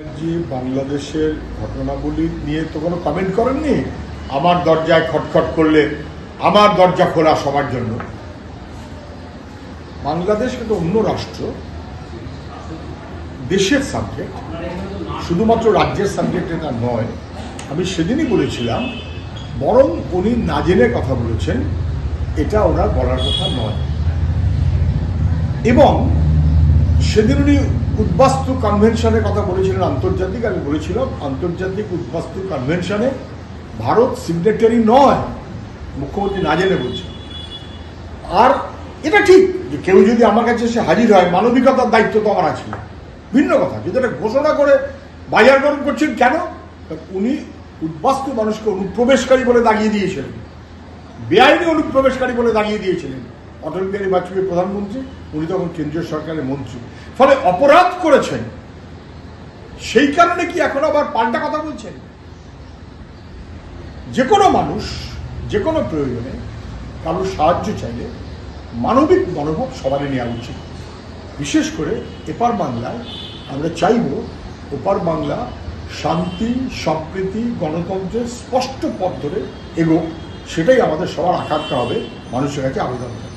বাংলাদেশের ঘটনাবলী নিয়ে তো কোনো কমেন্ট করেননি? আমার দরজায় খটখট করলে আমার দরজা খোলা সবার জন্য। বাংলাদেশ কিন্তু অন্য রাষ্ট্র। দেশের সাবজেক্ট শুধুমাত্র রাজ্যের সাবজেক্ট এটা নয়। আমি সেদিনই বলেছিলাম, বরং উনি না জেনে কথা বলেছেন, এটা ওনার বলার কথা নয়। এবং সেদিন উনি উদ্বাস্তু কনভেনশনের কথা বলেছিলেন আন্তর্জাতিক, আমি বলেছিলাম, আন্তর্জাতিক উদ্বাস্তু কনভেনশনে ভারত সিগনেটারি নয়, মুখ্যমন্ত্রী না জেনে বলছেন আর এটা ঠিক যে কেউ যদি আমার কাছে এসে হাজির হয়, মানবিকতার দায়িত্ব তো আমার আছে। ভিন্ন কথা, যদি এটা ঘোষণা করে বাজার গরম করছেন কেন? উনি উদ্বাস্তু মানুষকে অনুপ্রবেশকারী বলে দাগিয়ে দিয়েছিলেন। বেআইনি অনুপ্রবেশকারী বলে দাঁড়িয়ে দিয়েছিলেন। অটল বিহারী বাজপেয়ী প্রধানমন্ত্রী, উনি তখন কেন্দ্রীয় সরকারের মন্ত্রী। ফলে অপরাধ করেছেন। সেই কারণে কি এখন আবার পাল্টা কথা বলছেন? যে কোনো মানুষ, যে কোনো প্রয়োজনে কারোর সাহায্য চাইলে মানবিক মনোভাব সবারই নেওয়া উচিত। বিশেষ করে এপার বাংলায় আমরা চাইব ওপার বাংলা শান্তি, সম্প্রীতি, গণতন্ত্রের স্পষ্ট পথ ধরে এগোক। সেটাই আমাদের সবার আকাঙ্ক্ষা হবে, মানুষের কাছে আবেদন